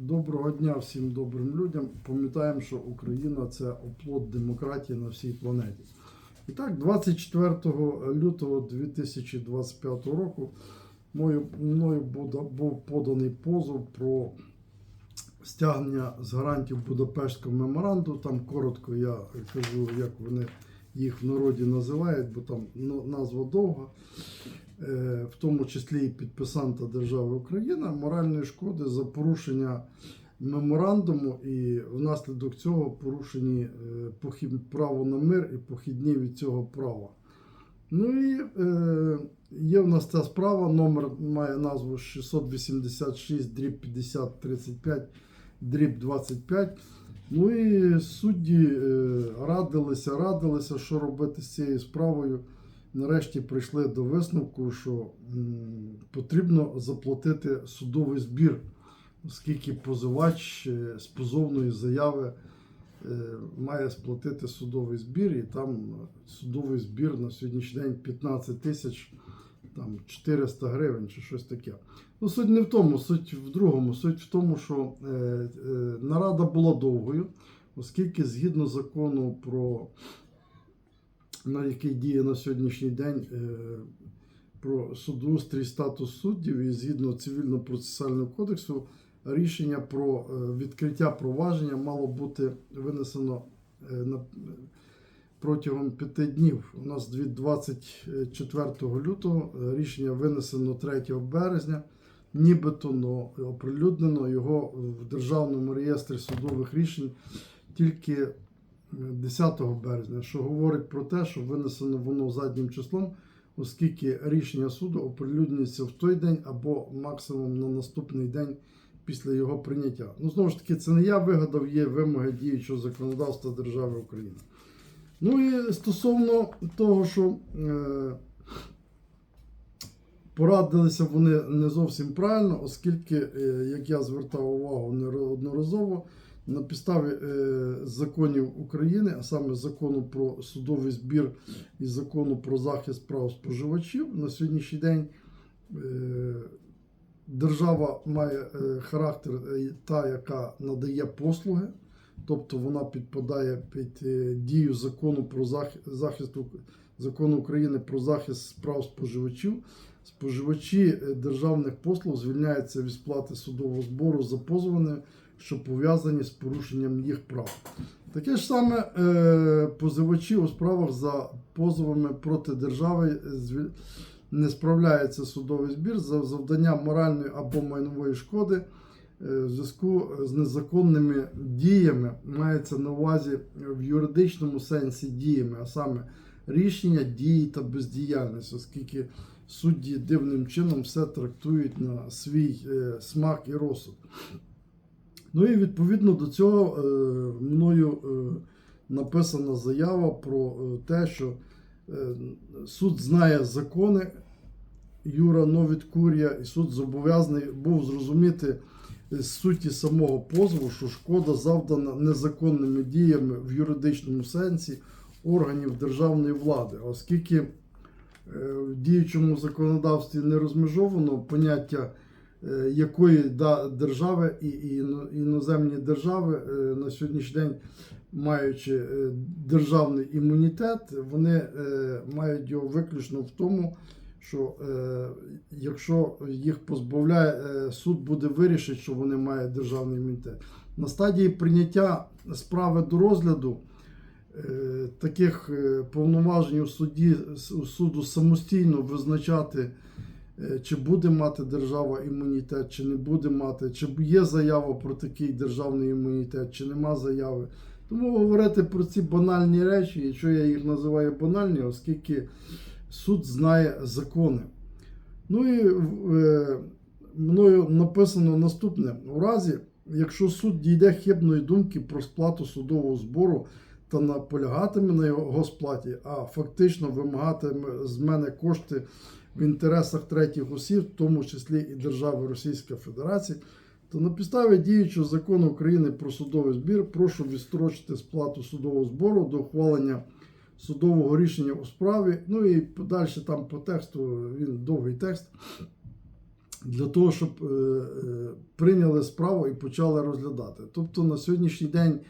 Доброго дня всім добрим людям. Пам'ятаємо, що Україна це оплот демократії на всій планеті. І так, 24 лютого 2025 року мною, був поданий позов про стягнення з гарантів Будапештського меморандуму. Там коротко я кажу, як вони їх в народі називають, бо там назва довга. Е, в тому числі і підписанта держави Україна, моральної шкоди за порушення меморандуму і внаслідок цього порушені е, право на мир і похідні від цього права. Ну і е, є в нас ця справа, номер має назву 686 дріб 50 35 дріб 25. Ну і судді е, радилися, радилися, що робити з цією справою нарешті прийшли до висновку, що потрібно заплатити судовий збір, оскільки позивач е, з позовної заяви е, має сплатити судовий збір, і там судовий збір на сьогоднішній день 15 тисяч там 400 гривень чи щось таке. Ну, суть не в тому, суть в другому. Суть в тому, що е, е, нарада була довгою, оскільки згідно закону про на який діє на сьогоднішній день е, про судоустрій статус суддів і згідно цивільно-процесуального кодексу рішення про е, відкриття провадження мало бути винесено е, протягом п'яти днів. У нас від 24 лютого рішення винесено 3 березня. Нібито но оприлюднено його в Державному реєстрі судових рішень тільки 10 березня, що говорить про те, що винесено воно заднім числом, оскільки рішення суду оприлюднюється в той день або максимум на наступний день після його прийняття. Ну, знову ж таки, це не я вигадав, є вимоги діючого законодавства держави України. Ну і стосовно того, що е, порадилися вони не зовсім правильно, оскільки, е, як я звертав увагу неодноразово, на підставі е, законів України, а саме закону про судовий збір і закону про захист прав споживачів, на сьогоднішній день е, держава має е, характер та, яка надає послуги, тобто вона підпадає під дію закону про захист, закону України про захист прав споживачів. Споживачі державних послуг звільняються від сплати судового збору за позовами, що пов'язані з порушенням їх прав. Таке ж саме е, позивачі у справах за позовами проти держави е, не справляється судовий збір за завдання моральної або майнової шкоди е, в зв'язку з незаконними діями мається на увазі в юридичному сенсі діями, а саме рішення, дії та бездіяльність, оскільки судді дивним чином все трактують на свій смак і розсуд. Ну і відповідно до цього е, мною е, написана заява про е, те, що суд знає закони Юра Новідкурія, і суд зобов'язаний був зрозуміти з суті самого позову, що шкода завдана незаконними діями в юридичному сенсі органів державної влади, оскільки в діючому законодавстві не розмежовано поняття якої да, держави і, іноземні держави е, на сьогоднішній день, маючи е, державний імунітет, вони е, мають його виключно в тому, що е, якщо їх позбавляє, е, суд буде вирішити, що вони мають державний імунітет. На стадії прийняття справи до розгляду е, таких е, повноважень у суді суду самостійно визначати, е, чи буде мати держава імунітет, чи не буде мати, чи є заява про такий державний імунітет, чи нема заяви. Тому говорити про ці банальні речі, і що я їх називаю банальні, оскільки суд знає закони. Ну і е, мною написано наступне: у разі, якщо суд дійде хибної думки про сплату судового збору та наполягатиме на його сплаті, а фактично вимагатиме з мене кошти в інтересах третіх осіб, в тому числі і держави Російська Федерація, то на підставі діючого закону України про судовий збір прошу відстрочити сплату судового збору до ухвалення судового рішення у справі. Ну і подальше там по тексту він довгий текст. для того, щоб е, е, прийняли справу і почали розглядати. Тобто на сьогоднішній день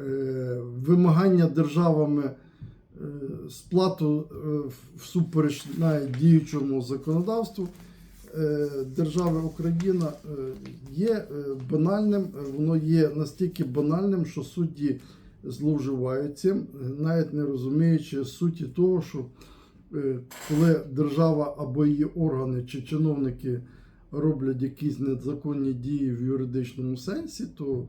е, вимагання державами сплату е, всупереч діючому законодавству е, держави Україна е, є е, банальним, е, воно є настільки банальним, що судді зловживають цим, е, навіть не розуміючи суті того, що е, коли держава або її органи чи чиновники роблять якісь незаконні дії в юридичному сенсі, то е,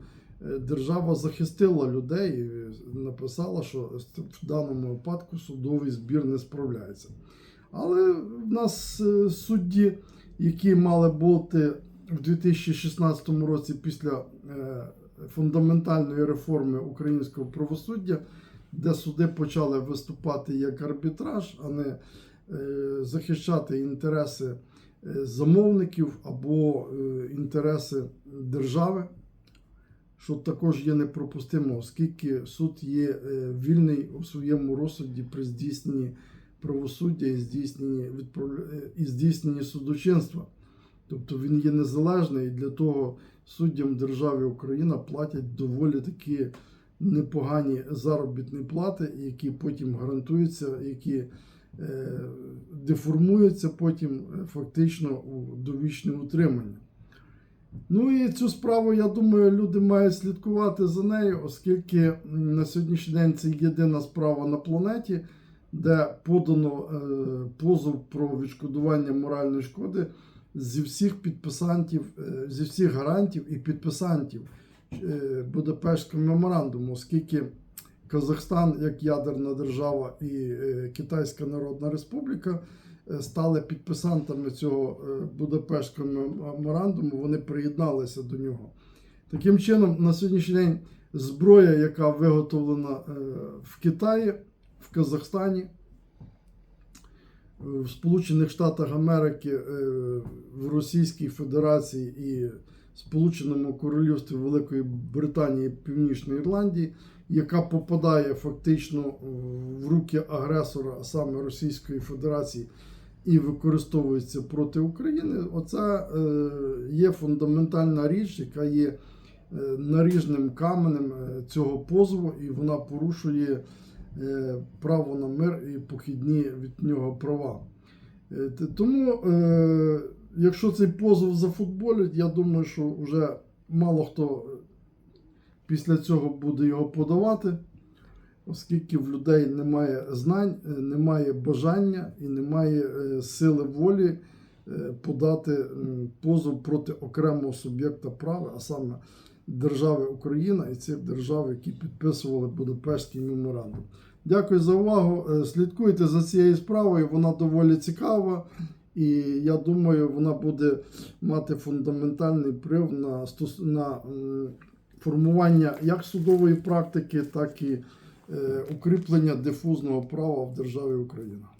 держава захистила людей і написала, що в даному випадку судовий збір не справляється. Але в нас е, судді, які мали бути в 2016 році після е, фундаментальної реформи українського правосуддя, де суди почали виступати як арбітраж, а не е, захищати інтереси е, замовників або е, інтереси держави, що також є непропустимо, оскільки суд є е, вільний у своєму розсуді при здійсненні правосуддя і здійсненні, е, і здійсненні судочинства. Тобто він є незалежний і для того суддям держави Україна платять доволі такі непогані заробітні плати, які потім гарантуються, які е, деформуються потім фактично у довічне утримання. Ну і цю справу, я думаю, люди мають слідкувати за нею, оскільки на сьогоднішній день це єдина справа на планеті, де подано е, позов про відшкодування моральної шкоди зі всіх підписантів, е, зі всіх гарантів і підписантів е, Будапештського меморандуму, оскільки Казахстан, як ядерна держава, і Китайська Народна Республіка стали підписантами цього е, Будапештського меморандуму, вони приєдналися до нього. Таким чином, на сьогоднішній день зброя, яка виготовлена е, в Китаї, в Казахстані, в Сполучених Штатах Америки, е, в Російській Федерації і Сполученому Королівстві Великої Британії Північної Ірландії, яка попадає фактично в руки агресора, а саме Російської Федерації, і використовується проти України, оце е, є фундаментальна річ, яка є е, наріжним каменем е, цього позову, і вона порушує право на мир і похідні від нього права. Тому, якщо цей позов зафутболять, я думаю, що вже мало хто після цього буде його подавати, оскільки в людей немає знань, е, немає бажання і немає е, сили волі е, подати позов проти окремого суб'єкта права, а саме держави Україна і цих держав, які підписували Будапештський меморандум. Дякую за увагу. Е, Слідкуйте за цією справою, вона доволі цікава. І я думаю, вона буде мати фундаментальний вплив на, на формування як судової практики, так і е, укріплення дифузного права в державі Україна.